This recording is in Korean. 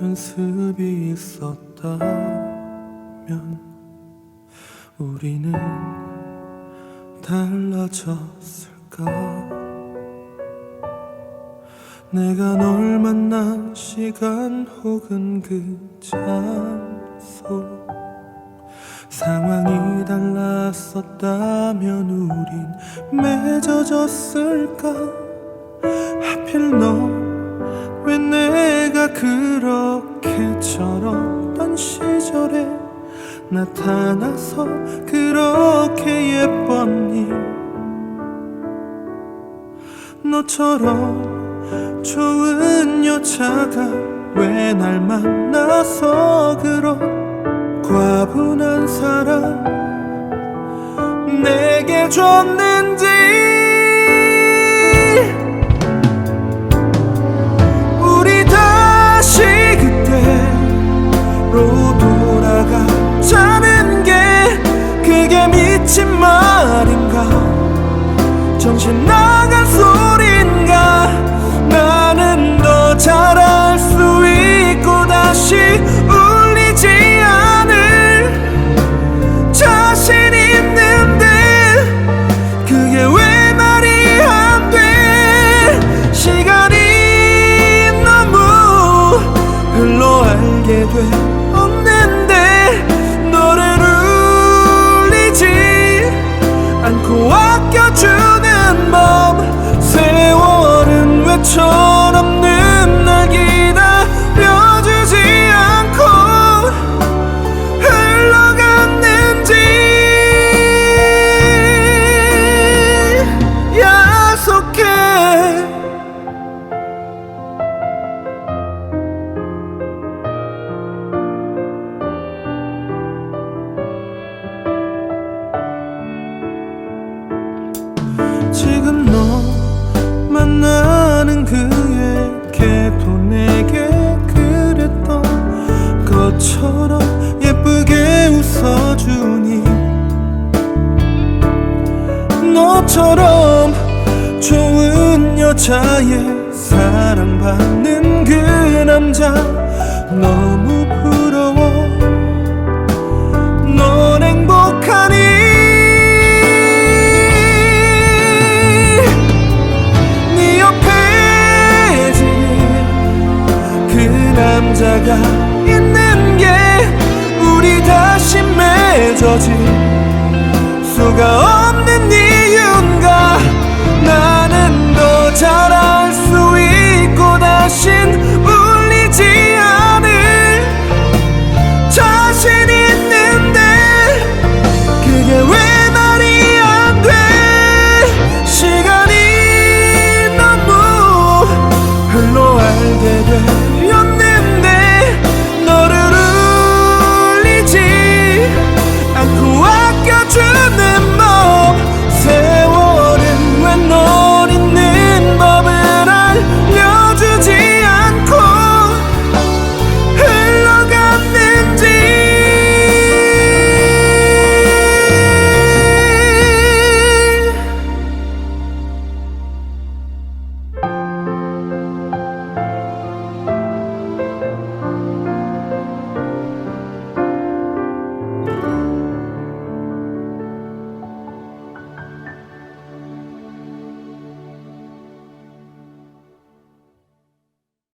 연습이 있었다면 우리는 달라졌을까? 내가 널 만난 시간 혹은 그 장소? 상황이 달랐었다면 우린 맺어졌을까? 하필 너 왜 내가 그렇게 철없던 시절에 나타나서 그렇게 예뻤니? 너처럼 좋은 여자가 왜 날 만나서 그런 과분한 사랑 내게 줬는지 미친 말인가? 정신 나간 소 너처럼 좋은 여자의 사랑받는 그 남자 너무 부러워. 넌 행복하니? 네 옆에 지금 그 남자가 있는 게 우리 다시 맺어질 수가 없는